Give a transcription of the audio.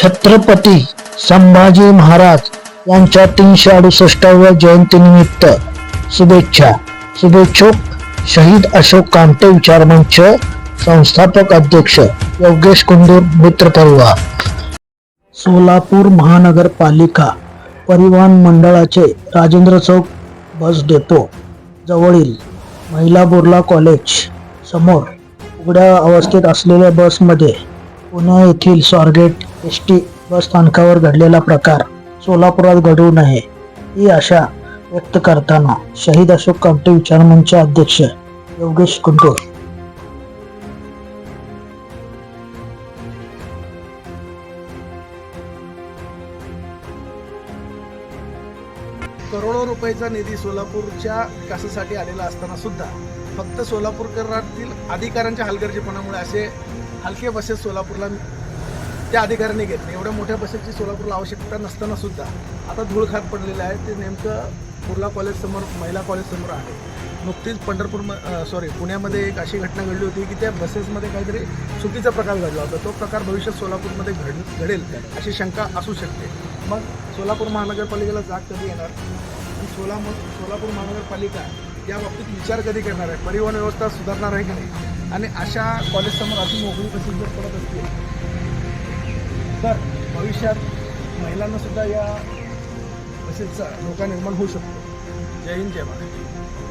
छत्रपती संभाजी महाराज यांच्या तीनशे अडुसष्टाव्या जयंतीनिमित्त शुभेच्छा. शुभेच्छुक शहीद अशोक कामटे विचारमंच संस्थापक अध्यक्ष योगेश कुंडूर मित्र परिवार सोलापूर महानगरपालिका परिवहन मंडळाचे राजेंद्र चौक बस डेपो जवळील महिला बोर्ला कॉलेज समोर उघड्या अवस्थेत असलेल्या बसमध्ये पुणे येथील स्वारगेट एस टी बस स्थानकावर घडलेला प्रकार सोलापुरात घडू नये ही आशा व्यक्त करताना शहीद अशोक कामटे विचारमंच अध्यक्ष योगेश कुंटूर करोडो रुपयाचा निधी सोलापूरच्या विकासासाठी आलेला असताना सुद्धा फक्त सोलापूरकरातील अधिकाऱ्यांच्या हलगर्जीपणामुळे असे हलक्या बसेस सोलापूरला त्या अधिकाऱ्यांनी घेतले. एवढ्या मोठ्या बसेसची सोलापूरला आवश्यकता नसताना सुद्धा आता धूळ खात पडलेलं आहे. ते नेमकं कुर्ला कॉलेजसमोर महिला कॉलेजसमोर आहे. नुकतीच पंढरपूर सॉरी पुण्यामध्ये एक अशी घटना घडली होती की त्या बसेसमध्ये काहीतरी चुकीचा प्रकार घडला होता. तो प्रकार भविष्यात सोलापूरमध्ये घड घडेल अशी शंका असू शकते. मग सोलापूर महानगरपालिकेला जाग कधी येणार? आणि सोलापूर सोलापूर महानगरपालिका या बाबतीत विचार कधी करणार आहे? परिवहन व्यवस्था सुधारणार आहे की नाही? आणि अशा कॉलेजसमोर अशी मोकळी कशी जर पडत असते? तर भविष्यात महिलांना सुद्धा या बसेसचा धोका निर्माण होऊ शकतो. जय हिंद जय महाराष्ट्र